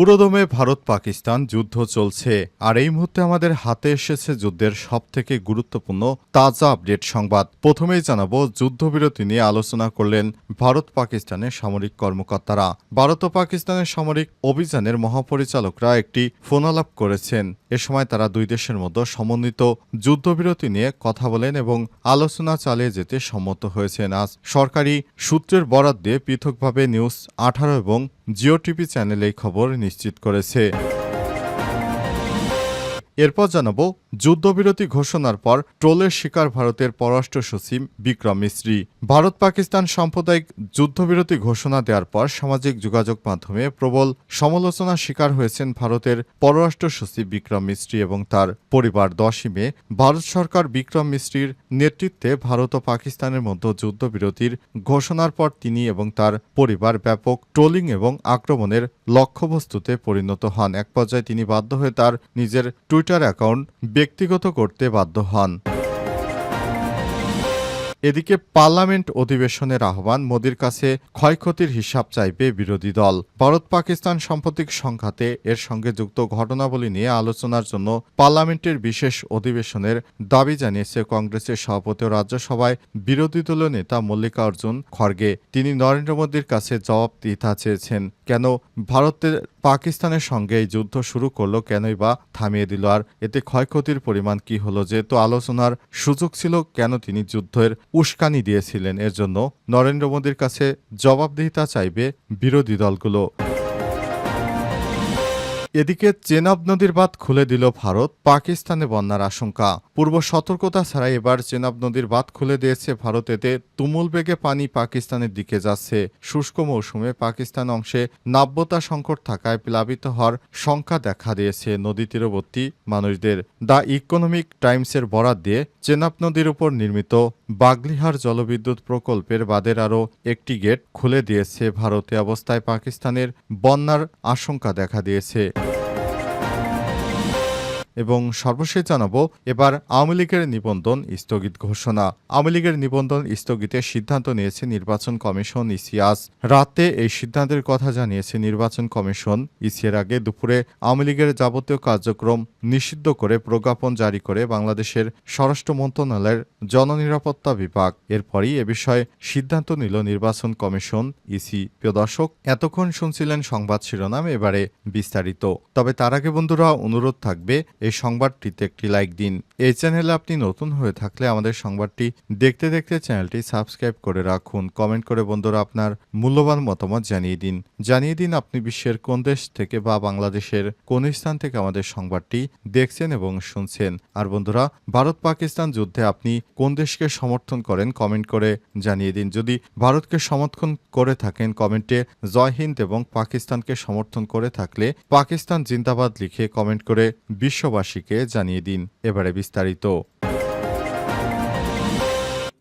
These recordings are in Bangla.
পুরোদমে ভারত পাকিস্তান যুদ্ধ চলছে, আর এই মুহূর্তে আমাদের হাতে এসেছে যুদ্ধের সবথেকে গুরুত্বপূর্ণ তাজা আপডেট সংবাদ। প্রথমেই জানাব, যুদ্ধবিরতি নিয়ে আলোচনা করলেন ভারত পাকিস্তানের সামরিক কর্মকর্তারা। ভারত ও পাকিস্তানের সামরিক অভিযানের মহাপরিচালকরা একটি ফোনালাপ করেছেন। এ সময় তারা দুই দেশের মধ্যে সমন্বিত যুদ্ধবিরতি নিয়ে কথা বলেন এবং আলোচনা চালিয়ে যেতে সম্মত হয়েছেন। আজ সরকারি সূত্রের বরাত দিয়ে পৃথকভাবে নিউজ আঠারো এবং জিও টিভি চ্যানেল এই খবর নিশ্চিত করেছে। এরপর জানাব যুদ্ধবিরতি ঘোষণার পর ট্রোলের শিকার ভারতের পররাষ্ট্র সচিব বিক্রম মিশ্রি ভারত পাকিস্তান সাম্প্রদায়িক যুদ্ধবিরতি ঘোষণা দেওয়ার পর সামাজিক যোগাযোগ মাধ্যমে প্রবল সমালোচনার শিকার হয়েছেন ভারতের পররাষ্ট্র সচিব বিক্রম মিশ্রি এবং তার পরিবার। দশই মে, ভারত সরকার বিক্রম মিশ্রির নেতৃত্বে ভারত ও পাকিস্তানের মধ্যে যুদ্ধবিরতির ঘোষণার পর তিনি এবং তার পরিবার ব্যাপক ট্রোলিং এবং আক্রমণের লক্ষ্যবস্তুতে পরিণত হন। এক পর্যায়ে তিনি বাধ্য হয়ে তার নিজের টুইটার অ্যাকাউন্ট ব্যক্তিগত করতে বাধ্য হন। এদিকে পার্লামেন্ট অধিবেশনের আহ্বান, মোদির কাছে ক্ষয়ক্ষতির হিসাব চাইবে বিরোধী দল। ভারত পাকিস্তান সাম্প্রতিক সংঘাতে এর সঙ্গে যুক্ত ঘটনাবলী নিয়ে আলোচনার জন্য পার্লামেন্টের বিশেষ অধিবেশনের দাবি জানিয়েছে কংগ্রেসের সভাপতি ও রাজ্যসভায় বিরোধী দলীয় নেতা মল্লিকার্জুন খড়গে। তিনি নরেন্দ্র মোদীর কাছে জবাব দিতে চেয়েছেন, কেন ভারতের পাকিস্তানের সঙ্গে এই যুদ্ধ শুরু করল কেনই বা থামিয়ে দিল? আর এতে ক্ষয়ক্ষতির পরিমাণ কি হলো? যেহেতু আলোচনার সুযোগ ছিল, কেন তিনি যুদ্ধের উস্কানি দিয়েছিলেন। এর জন্য নরেন্দ্র মোদীর কাছে জবাবদিহিতা চাইবে বিরোধী দলগুলো। এদিকে চেনাব নদীর বাঁধ খুলে দিল ভারত, পাকিস্তানে বন্যার আশঙ্কা। পূর্ব সতর্কতা ছাড়াই এবার চেনাব নদীর বাঁধ খুলে দিয়েছে ভারত। এতে তুমুল বেগে পানি পাকিস্তানের দিকে যাচ্ছে। শুষ্ক মৌসুমে পাকিস্তান অংশে নাব্যতা সংকট থাকায় প্লাবিত হওয়ার সংখ্যা দেখা দিয়েছে নদী তীরবর্তী মানুষদের। দ্য ইকোনমিক টাইমসের বরাত দিয়ে চেনাব নদীর উপর নির্মিত বাগলিহার জলবিদ্যুৎ প্রকল্পের বাদের আরও একটি গেট খুলে দিয়েছে ভারতে অবস্থায় পাকিস্তানের বন্যার আশঙ্কা দেখা দিয়েছে। এবং সর্বশেষ জানাব, এবার আওয়ামী লীগের নিবন্ধন স্থগিত ঘোষণা। আওয়ামী লীগের নিবন্ধন স্থগিতের সিদ্ধান্ত নিয়েছে নির্বাচন কমিশন ইসিয়াস রাতে এই সিদ্ধান্তের কথা জানিয়েছে নির্বাচন কমিশন। ইসির আগে দুপুরে আওয়ামী লীগের যাবতীয় কার্যক্রম নিষিদ্ধ করে প্রজ্ঞাপন জারি করে বাংলাদেশের স্বরাষ্ট্র মন্ত্রণালয়ের জননিরাপত্তা বিভাগ। এরপরই এ বিষয়ে সিদ্ধান্ত নিল নির্বাচন কমিশন ইসি প্রিয় দর্শক, এতক্ষণ শুনছিলেন সংবাদ শিরোনাম, এবারে বিস্তারিত। তবে তার আগে বন্ধুরা, অনুরোধ থাকবে এই সংবাদটিতে একটি লাইক দিন। এই চ্যানেলে আপনি নতুন হয়ে থাকলে আমাদের সংবাদটি দেখতে দেখতে চ্যানেলটি সাবস্ক্রাইব করে রাখুন। কমেন্ট করে বন্ধুরা আপনার মূল্যবান মতামত জানিয়ে দিন। জানিয়ে দিন আপনি বিশ্বের কোন দেশ থেকে বা বাংলাদেশের কোন স্থান থেকে আমাদের সংবাদটি দেখছেন এবং শুনছেন। আর বন্ধুরা ভারত পাকিস্তান যুদ্ধে আপনি কোন দেশকে সমর্থন করেন কমেন্ট করে জানিয়ে দিন। যদি ভারতকে সমর্থন করে থাকেন কমেন্টে জয় হিন্দ এবং পাকিস্তানকে সমর্থন করে থাকলে পাকিস্তান জিন্দাবাদ লিখে কমেন্ট করে বিশ্ববাসীকে জানিয়ে দিন। এবারে বিস্তারিত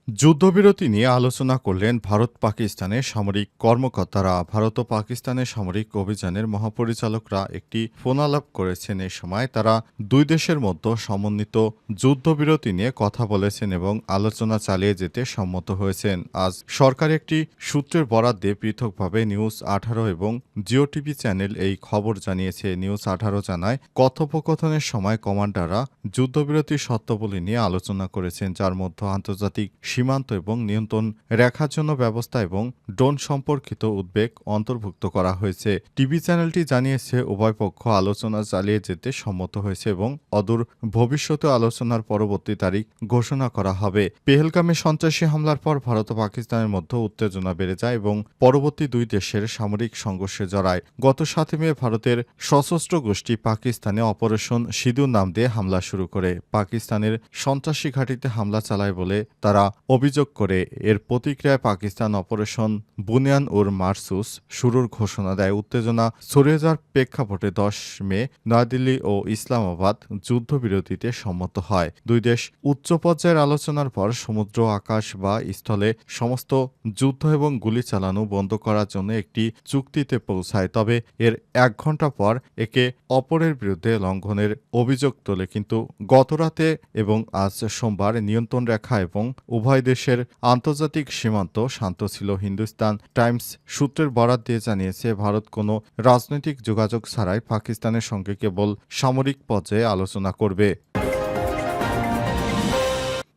যুদ্ধবিরতি নিয়ে আলোচনা করলেন ভারত পাকিস্তানের সামরিক কর্মকর্তারা। ভারত ও পাকিস্তানের সামরিক অভিযানের মহাপরিচালকরা একটি ফোনালাপ করেছেন। এই সময় তারা দুই দেশের মধ্যে সমন্বিত যুদ্ধবিরতি নিয়ে কথা বলেছেন এবং আলোচনা চালিয়ে যেতে সম্মত হয়েছেন। আজ সরকার একটি সূত্রের বরাদ দিয়ে পৃথকভাবে নিউজ আঠারো এবং জিও টিভি চ্যানেল এই খবর জানিয়েছে। নিউজ আঠারো জানায়, কথোপকথনের সময় কমান্ডাররা যুদ্ধবিরতির শর্তাবলী নিয়ে আলোচনা করেছেন, যার মধ্যে আন্তর্জাতিক সীমান্ত এবং নিয়ন্ত্রণ রেখার জন্য ব্যবস্থা এবং ড্রোন সম্পর্কিত উদ্বেগ অন্তর্ভুক্ত করা হয়েছে। টিভি চ্যানেলটি জানিয়েছে, উভয় পক্ষ আলোচনা চালিয়ে যেতে সম্মত হয়েছে এবং অদূর ভবিষ্যতে আলোচনার পরবর্তী তারিখ ঘোষণা করা হবে। পেহেলগামে সন্ত্রাসী হামলার পর ভারত ও পাকিস্তানের মধ্যে উত্তেজনা বেড়ে যায় এবং পরবর্তী দুই দেশের সামরিক সংঘর্ষে জড়ায়। গত সাত মে ভারতের সশস্ত্র গোষ্ঠী পাকিস্তানে অপারেশন সিঁদুর নাম দিয়ে হামলা শুরু করে। পাকিস্তানের সন্ত্রাসী ঘাঁটিতে হামলা চালায় বলে তারা অভিযোগ করে এর প্রতিক্রিয়ায় পাকিস্তান অপারেশন বুনিয়ান উর মারসুস শুরুর ঘোষণা দেয়। উত্তেজনা ছড়িয়ে যাওয়ার প্রেক্ষাপটে দশ মে নয়াদিল্লি ও ইসলামাবাদ যুদ্ধবিরতিতে সম্মত হয়। দুই দেশ উচ্চ পর্যায়ের আলোচনার পর সমুদ্র, আকাশ বা স্থলে সমস্ত যুদ্ধ এবং গুলি চালানো বন্ধ করার জন্য একটি চুক্তিতে পৌঁছায়। তবে এর এক ঘণ্টা পর একে অপরের বিরুদ্ধে লঙ্ঘনের অভিযোগ তোলে। কিন্তু গতরাতে এবং আজ সোমবার নিয়ন্ত্রণ রেখা এবং উভয় দেশের আন্তর্জাতিক সীমান্ত শান্ত ছিল হিন্দুস্তান। টাইমস সূত্রের বরাত দিয়ে জানিয়েছে, ভারত কোনো রাজনৈতিক যোগাযোগ ছাড়াই পাকিস্তানের সঙ্গে কেবল সামরিক পর্যায়ে আলোচনা করবে।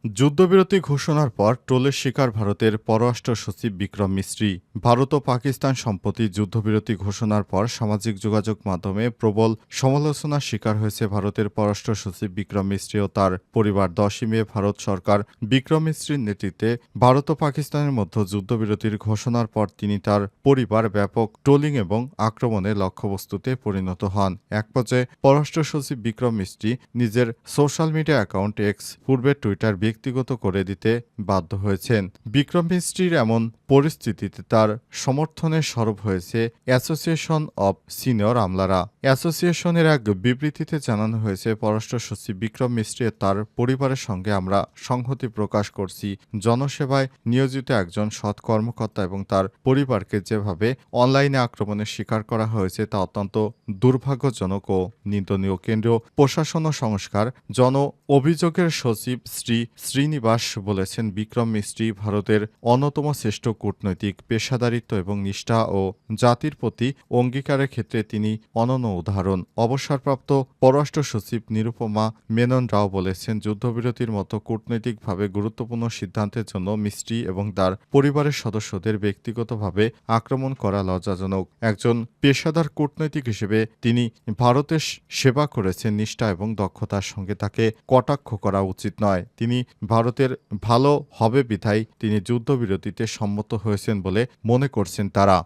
যুদ্ধবিরতি ঘোষণার পর ট্রোলের শিকার ভারতের পররাষ্ট্র সচিব বিক্রম মিস্ত্রি। ভারত ও পাকিস্তান সম্প্রতি যুদ্ধবিরতি ঘোষণার পর সামাজিক যোগাযোগ মাধ্যমে প্রবল সমালোচনার শিকার হয়েছে ভারতের পররাষ্ট্র সচিব বিক্রম মিস্ত্রি ও তার পরিবার। দশই মে ভারত সরকার বিক্রম মিস্ত্রির নেতৃত্বে ভারত ও পাকিস্তানের মধ্যে যুদ্ধবিরতির ঘোষণার পর তিনি তার পরিবার ব্যাপক ট্রোলিং এবং আক্রমণের লক্ষ্যবস্তুতে পরিণত হন। এক পর্যায়ে পররাষ্ট্র সচিব বিক্রম মিস্ত্রি নিজের সোশ্যাল মিডিয়া অ্যাকাউন্ট এক্স, পূর্বে টুইটার ব্যক্তিগত করে দিতে বাধ্য হয়েছেন। বিক্রম মিস্ত্রির এমন পরিস্থিতিতে তার সমর্থনে সরব হয়েছে অ্যাসোসিয়েশন অব সিনিয়র আমলারা। অ্যাসোসিয়েশনের এক বিবৃতিতে জানানো হয়েছে, পররাষ্ট্র সচিব বিক্রম মিস্ত্রি তার পরিবারের সঙ্গে আমরা সংহতি প্রকাশ করছি। জনসেবায় নিয়োজিত একজন সৎ কর্মকর্তা এবং তার পরিবারকে যেভাবে অনলাইনে আক্রমণের শিকার করা হয়েছে তা অত্যন্ত দুর্ভাগ্যজনক ও নিন্দনীয়। কেন্দ্রীয় প্রশাসন সংস্কার, জন অভিযোগের সচিব শ্রী শ্রীনিবাস বলেছেন, বিক্রম মিস্ত্রি ভারতের অন্যতম শ্রেষ্ঠ কূটনৈতিক পেশাদারিত্ব এবং নিষ্ঠা ও জাতির প্রতি অঙ্গীকারের ক্ষেত্রে তিনি অনন্য উদাহরণ। অবসরপ্রাপ্ত পররাষ্ট্র সচিব নিরুপমা মেনন রাও বলেছেন, যুদ্ধবিরতির মতো কূটনৈতিকভাবে গুরুত্বপূর্ণ সিদ্ধান্তের জন্য মিস্ত্রি এবং তার পরিবারের সদস্যদের ব্যক্তিগতভাবে আক্রমণ করা লজ্জাজনক। একজন পেশাদার কূটনৈতিক হিসেবে তিনি ভারতের সেবা করেছেন, নিষ্ঠা এবং দক্ষতার সঙ্গে তাকে কটাক্ষ করা উচিত নয়। তিনি ভারতের ভালো হবে বিধায় তিনি যুদ্ধবিরতিতে সম্মত হয়েছেন বলে মনে করছেন তারা।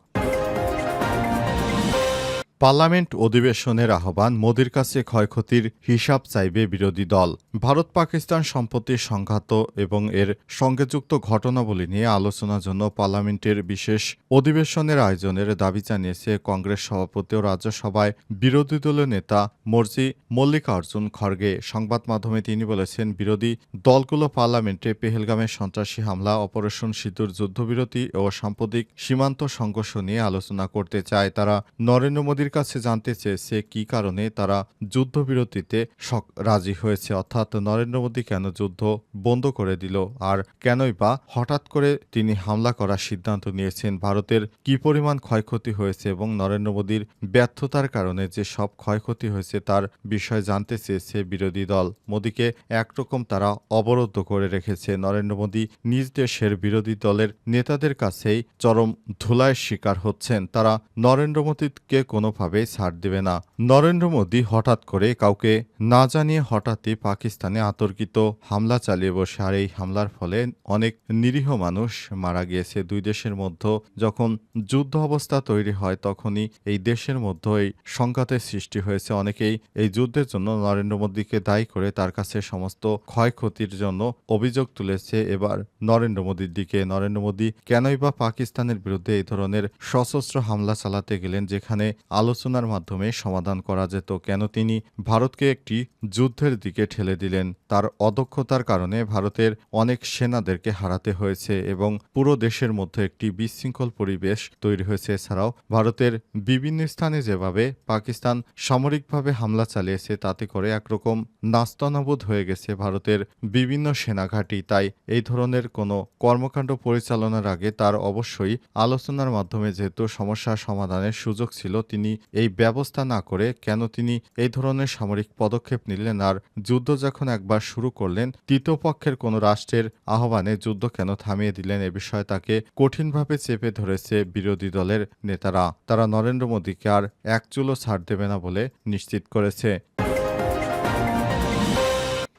পার্লামেন্ট অধিবেশনের আহ্বান মোদির কাছে ক্ষয়ক্ষতির হিসাব চাইবে বিরোধী দল। ভারত পাকিস্তান সম্পত্তির সংঘাত এবং এর সঙ্গে যুক্ত ঘটনাবলী নিয়ে আলোচনার জন্য পার্লামেন্টের বিশেষ অধিবেশনের আয়োজনের দাবি জানিয়েছে কংগ্রেস সভাপতি ও রাজ্যসভায় বিরোধী দলের নেতা মর্জি মল্লিকার্জুন খড়গে। সংবাদ মাধ্যমে তিনি বলেছেন, বিরোধী দলগুলো পার্লামেন্টে পেহেলগামের সন্ত্রাসী হামলা, অপারেশন সিঁদুর, যুদ্ধবিরতি ও সাম্প্রতিক সীমান্ত সংঘর্ষ নিয়ে আলোচনা করতে চায়। তারা নরেন্দ্র মোদীর কাছে জানতে চেয়েছে কি কারণে তারা যুদ্ধবিরতিতে রাজি হয়েছে। অর্থাৎ নরেন্দ্র মোদী কেন যুদ্ধ বন্ধ করে দিল আর কেনই বা হঠাৎ করে তিনি হামলা করার সিদ্ধান্ত নিয়েছেন? ভারতের কি পরিমাণ ক্ষয়ক্ষতি হয়েছে এবং নরেন্দ্র মোদীর ব্যর্থতার কারণে যে সব ক্ষয়ক্ষতি হয়েছে তার বিষয়ে জানতে চেয়েছে বিরোধী দল। মোদীকে একরকম তারা অবরুদ্ধ করে রেখেছে। নরেন্দ্র মোদী নিজ দেশের বিরোধী দলের নেতাদের কাছেই চরম ধুলায় শিকার হচ্ছেন। তারা নরেন্দ্র মোদীকে কোনোভাবেই ছাড় দেবে না। নরেন্দ্র মোদী হঠাৎ করে কাউকে না জানিয়ে হঠাৎই পাকিস্তানে আতর্কিত হামলা চালিয়ে বসে। আর এই হামলার ফলে অনেক নিরীহ মানুষ মারা গিয়েছে। দুই দেশের মধ্যে যখন যুদ্ধ অবস্থা তৈরি হয়, তখনই এই দেশের মধ্যে এই সংঘাতের সৃষ্টি হয়েছে। অনেকেই এই যুদ্ধের জন্য নরেন্দ্র মোদীকে দায়ী করে তার কাছে সমস্ত ক্ষয়ক্ষতির জন্য অভিযোগ তুলেছে। এবার নরেন্দ্র মোদীর দিকে, নরেন্দ্র মোদী কেনই বা পাকিস্তানের বিরুদ্ধে এই ধরনের সশস্ত্র হামলা চালাতে গেলেন, যেখানে আলোচনার মাধ্যমে সমাধান করা যেত কেন তিনি ভারতকে একটি যুদ্ধের দিকে ঠেলে দিলেন। তার অদক্ষতার কারণে ভারতের অনেক সেনাদেরকে হারাতে হয়েছে এবং পুরো দেশের মধ্যে একটি বিশৃঙ্খল পরিবেশ তৈরি হয়েছে। এছাড়াও ভারতের বিভিন্ন স্থানে যেভাবে পাকিস্তান সামরিকভাবে হামলা চালিয়েছে, তাতে করে একরকম নাস্তানাবুদ হয়ে গেছে ভারতের বিভিন্ন সেনাঘাঁটি। তাই এই ধরনের কোনো কর্মকাণ্ড পরিচালনার আগে তার অবশ্যই আলোচনার মাধ্যমে যেহেতু সমস্যা সমাধানের সুযোগ ছিল, তিনি এই ব্যবস্থা না করে কেন তিনি এই ধরনের সামরিক পদক্ষেপ নিলেন আর যুদ্ধ যখন একবার শুরু করলেন, তৃতীয় পক্ষের কোনো রাষ্ট্রের আহ্বানে যুদ্ধ কেন থামিয়ে দিলেন এ বিষয়ে তাকে কঠিনভাবে চেপে ধরেছে বিরোধী দলের নেতারা। তারা নরেন্দ্র মোদীকে আর এক চুলো ছাড় দেবে না বলে নিশ্চিত করেছে।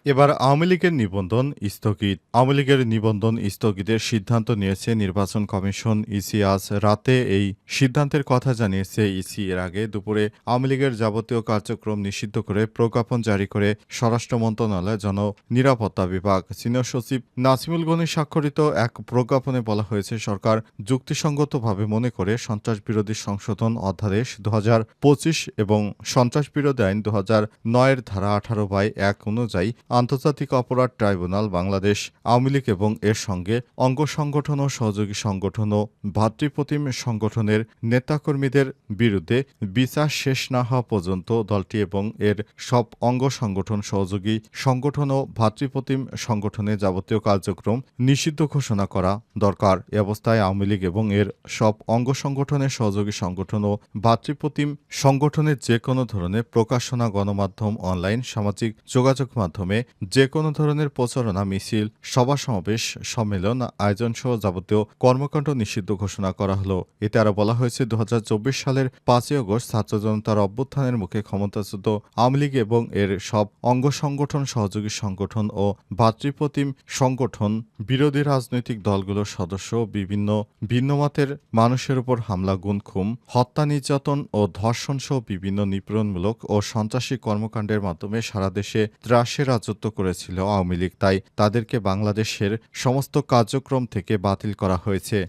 এবার আওয়ামী লীগের নিবন্ধন স্থগিত। আওয়ামী লীগের নিবন্ধন স্থগিতের সিদ্ধান্ত নিয়েছে নির্বাচন কমিশন ইসি। আজ রাতে এই সিদ্ধান্তের কথা জানিয়েছে ইসি। এর আগে দুপুরে আওয়ামী লীগের যাবতীয় কার্যক্রম নিষিদ্ধ করে প্রজ্ঞাপন জারি করে স্বরাষ্ট্র মন্ত্রণালয় জন নিরাপত্তা বিভাগ। সিনিয়র সচিব নাসিমুল গনি স্বাক্ষরিত এক প্রজ্ঞাপনে বলা হয়েছে, সরকার যুক্তিসঙ্গতভাবে মনে করে সন্ত্রাস বিরোধী সংশোধন অধ্যাদেশ দু হাজার পঁচিশ এবং সন্ত্রাস বিরোধী আইন দু হাজার নয়ের ধারা আঠারো বাই এক অনুযায়ী আন্তর্জাতিক অপরাধ ট্রাইব্যুনাল, বাংলাদেশ আওয়ামী লীগ এবং এর সঙ্গে অঙ্গ সংগঠন ও সহযোগী সংগঠন ও ভাতৃপ্রতিম সংগঠনের নেতাকর্মীদের বিরুদ্ধে বিচার শেষ না হওয়া পর্যন্ত দলটি এবং এর সব অঙ্গ সংগঠন সহযোগী সংগঠন ও ভাতৃপ্রতিম সংগঠনের যাবতীয় কার্যক্রম নিষিদ্ধ ঘোষণা করা দরকার। এ অবস্থায় আওয়ামী লীগ এবং এর সব অঙ্গ সংগঠনের সহযোগী সংগঠন ও ভাতৃপ্রতিম সংগঠনের যে কোনো ধরনের প্রকাশনা, গণমাধ্যম, অনলাইন, সামাজিক যোগাযোগ মাধ্যমে যে কোনো ধরনের প্রচারণা, মিছিল, সভা সমাবেশ, সম্মেলন আয়োজন সহ যাবতীয় কর্মকাণ্ড নিষিদ্ধ ঘোষণা করা হলো। এতে আরও বলা হয়েছে দু হাজার চব্বিশ সালের পাঁচই আগস্ট ছাত্র জনতার অভ্যুত্থানের মুখে ক্ষমতাচ্যুত আওয়ামী লীগ এবং এর সব অঙ্গ সংগঠন, সহযোগী সংগঠন ও ভাতৃপ্রতিম সংগঠন, বিরোধী রাজনৈতিক দলগুলোর সদস্য, বিভিন্ন ভিন্নমতের মানুষের উপর হামলা, গুনখুম, হত্যা, নির্যাতন ও ধর্ষণ সহ বিভিন্ন নিপীড়নমূলক ও সন্ত্রাসী কর্মকাণ্ডের মাধ্যমে সারা দেশে ত্রাসে রাজত্ব করেছিল আওয়ামী লীগ তাই তাদেরকে বাংলাদেশের সমস্ত কার্যক্রম থেকে বাতিল করা হয়েছে।